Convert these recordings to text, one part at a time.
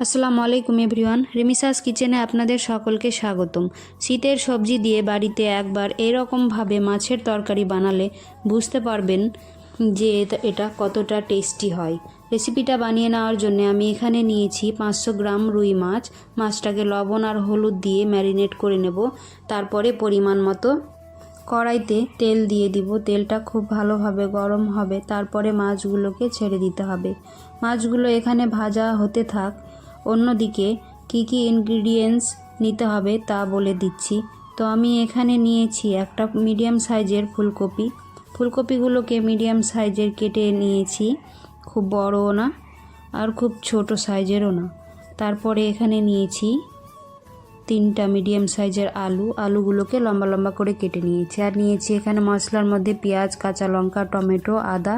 আসসালামু আলাইকুম এভরিওয়ান। রেমিসাস কিচেনে আপনাদের সকলকে স্বাগতম। শীতের সবজি দিয়ে বাড়িতে একবার এরকমভাবে মাছের তরকারি বানালে বুঝতে পারবেন যে এটা- কতটা টেস্টি হয়। রেসিপিটা বানিয়ে নেওয়ার জন্য আমি এখানে নিয়েছি পাঁচশো গ্রাম রুই মাছ। মাছটাকে লবণ আর হলুদ দিয়ে ম্যারিনেট করে নেব। তারপরে পরিমাণ মতো কড়াইতে তেল দিয়ে দিব। তেলটা খুব ভালোভাবে গরম হবে। তারপরে মাছগুলোকে ছেড়ে দিতে হবে। মাছগুলো এখানে ভাজা হতে থাক। অন্যদিকে কি কি ইনগ্রিডিয়েন্টস নিতে হবে তা বলে দিচ্ছি। তো আমি এখানে নিয়েছি একটা মিডিয়াম সাইজের ফুলকপি। ফুলকপিগুলোকে মিডিয়াম সাইজের কেটে নিয়েছি। খুব বড়ও না আর খুব ছোট সাইজেরও না। তারপরে এখানে নিয়েছি তিনটা মিডিয়াম সাইজের আলু। আলুগুলোকে লম্বা লম্বা করে কেটে নিয়েছি। আর নিয়েছি এখানে মশলার মধ্যে পেঁয়াজ, কাঁচা লঙ্কা, টমেটো, আদা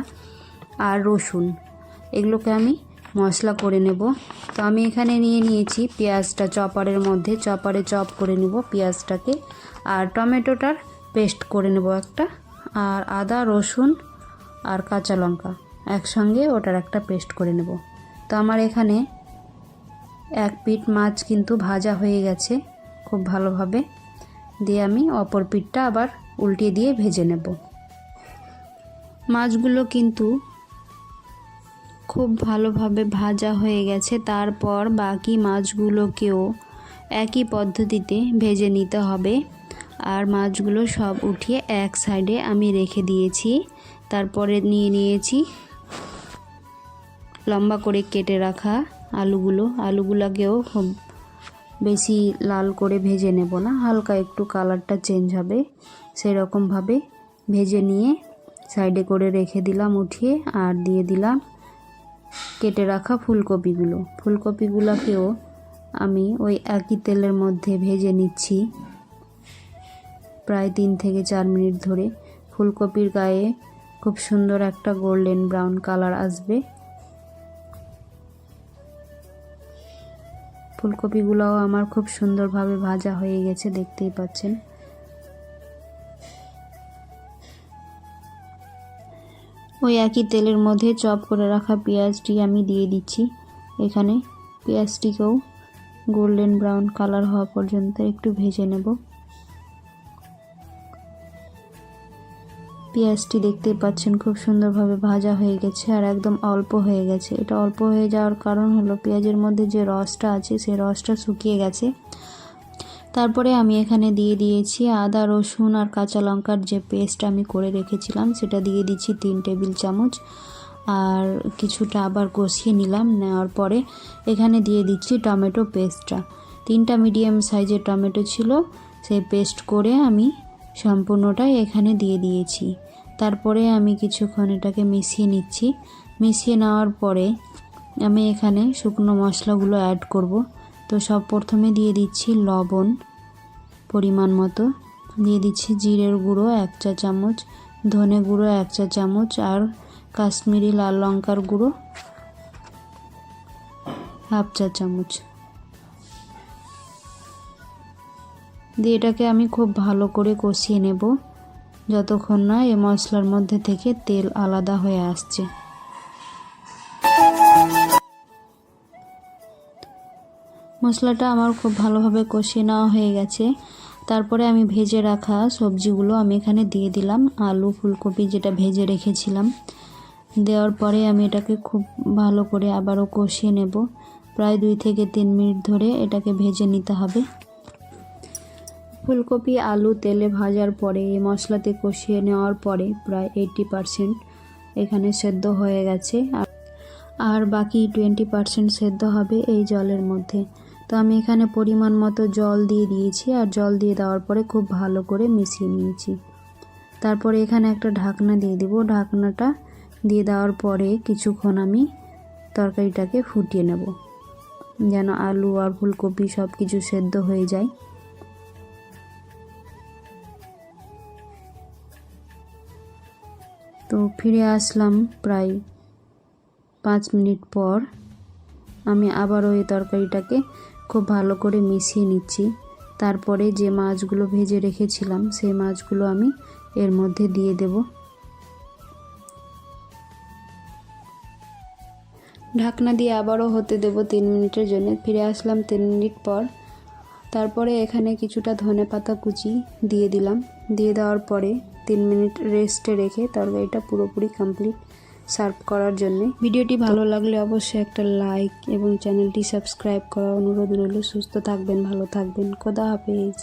আর রসুন। এগুলোকে আমি মশলা করে নেব। তো আমি এখানে নিয়ে নিয়েছি পেঁয়াজটা চপারের মধ্যে। চপারে চপ করে নেব পেঁয়াজটাকে। আর টমেটোটার পেস্ট করে নেব একটা। আর আদা, রসুন আর কাঁচা লঙ্কা একসঙ্গে ওটার একটা পেস্ট করে নেব। তো আমার এখানে এক পিঠ মাছ কিন্তু ভাজা হয়ে গেছে খুব ভালোভাবে। দিয়ে আমি অপর পিঠটা আবার উল্টিয়ে দিয়ে ভেজে নেব। মাছগুলো কিন্তু খুব ভালোভাবে ভাজা হয়ে গেছে। তারপর বাকি মাছগুলোকেও একই পদ্ধতিতে ভেজে নিতে হবে। আর মাছগুলো সব উঠিয়ে এক সাইডে আমি রেখে দিয়েছি। তারপরে নিয়ে নিয়েছি লম্বা করে কেটে রাখা আলুগুলো। আলুগুলোকেও খুব বেশি লাল করে ভেজে নেব না, হালকা একটু কালারটা চেঞ্জ হবে। সেরকমভাবে ভেজে নিয়ে সাইডে করে রেখে দিলাম, উঠিয়ে আর দিয়ে দিলাম। কেটে রাখা ফুলকপিগুলো। ফুলকপিগুলোকেও আমি ওই একই তেলের মধ্যে ভেজে নিচ্ছি। প্রায় তিন থেকে চার মিনিট ধরে ফুলকপির গায়ে খুব সুন্দর একটা গোল্ডেন ব্রাউন কালার আসবে। ফুলকপিগুলোও আমার খুব সুন্দরভাবে ভাজা হয়ে গেছে, দেখতেই পাচ্ছেন। ওই একই তেলের মধ্যে চপ করে রাখা পেঁয়াজটি আমি দিয়ে দিচ্ছি। এখানে পেঁয়াজটিকেও গোল্ডেন ব্রাউন কালার হওয়া পর্যন্ত একটু ভেজে নেব। পেঁয়াজটি দেখতেই পাচ্ছেন খুব সুন্দরভাবে ভাজা হয়ে গেছে আর একদম অল্প হয়ে গেছে। এটা অল্প হয়ে যাওয়ার কারণ হলো পেঁয়াজের মধ্যে যে রসটা আছে, সেই রসটা শুকিয়ে গেছে। তারপরে আমি এখানে দিয়ে দিয়েছি আদা, রসুন আর কাঁচা লঙ্কার যে পেস্ট আমি করে রেখেছিলাম, সেটা দিয়ে দিচ্ছি তিন টেবিল চামচ। আর কিছুটা আবার কষিয়ে নিলাম, নেওয়ার পরে এখানে দিয়ে দিচ্ছি টমেটো পেস্টটা তিনটা মিডিয়াম সাইজের টমেটো ছিল, সেই পেস্ট করে আমি সম্পূর্ণটাই এখানে দিয়ে দিয়েছি। তারপরে আমি কিছুক্ষণ এটাকে মিশিয়ে নিচ্ছি। মিশিয়ে নেওয়ার পরে আমি এখানে শুকনো মশলাগুলো অ্যাড করব। তো সব প্রথমে দিয়ে দিচ্ছি লবণ পরিমাণ মতো। দিয়ে দিচ্ছি জিরের গুঁড়ো এক চা চামচ, ধনে গুঁড়ো এক চা চামচ আর কাশ্মীরি লাল লঙ্কার গুঁড়ো হাফ চা চামচ। দিয়ে এটাকে আমি খুব ভালো করে কষিয়ে নেব, যতক্ষণ না এই মশলার মধ্যে থেকে তেল আলাদা হয়ে আসছে। মশলাটা আমার খুব ভালোভাবে কষিয়ে নেওয়া হয়ে গেছে। তারপরে আমি ভেজে রাখা সবজিগুলো আমি এখানে দিয়ে দিলাম। আলু, ফুলকপি যেটা ভেজে রেখেছিলাম। দেওয়ার পরে আমি এটাকে খুব ভালো করে আবারও কষিয়ে নেব। প্রায় দুই থেকে তিন মিনিট ধরে এটাকে ভেজে নিতে হবে। ফুলকপি, আলু, তেলে ভাজার পরে, এই মশলাতে কষিয়ে নেওয়ার পরে প্রায় এইটটি পারসেন্ট এখানে সেদ্ধ হয়ে গেছে। আর আর বাকি টোয়েন্টি পারসেন্ট সেদ্ধ হবে এই জলের মধ্যে। তো আমি এখানে পরিমাণ মতো জল দিয়ে দিয়েছি আর জল দিয়ে দেওয়ার পরে খুব ভালো করে মিশিয়ে নিয়েছি। তারপরে এখানে একটা ঢাকনা দিয়ে দিব। ঢাকনাটা দিয়ে দেওয়ার পরে কিছুক্ষণ আমি তরকারিটাকে ফুটিয়ে নেব, যেন আলু আর ফুলকপি সব কিছু সেদ্ধ হয়ে যায়। তো ফিরে আসলাম প্রায় পাঁচ মিনিট পর। আমি আবারও এই তরকারিটাকে খুব ভালো করে মিশিয়ে নিচ্ছি। তারপরে যে মাছগুলো ভেজে রেখেছিলাম, সেই মাছগুলো আমি এর মধ্যে দিয়ে দেব। ঢাকনা দিয়ে আবারও হতে দেব তিন মিনিটের জন্য। ফিরে আসলাম তিন মিনিট পর। তারপরে এখানে কিছুটা ধনে পাতা কুচি দিয়ে দিলাম। দিয়ে দেওয়ার পরে তিন মিনিট রেস্টে রেখে তরকারিটা পুরোপুরি কমপ্লিট সার্ভ করার জন্য। ভিডিওটি ভালো লাগলে অবশ্যই একটা লাইক এবং চ্যানেলটি সাবস্ক্রাইব করার অনুরোধ রইল। সুস্থ থাকবেন, ভালো থাকবেন। খোদা হাফেজ।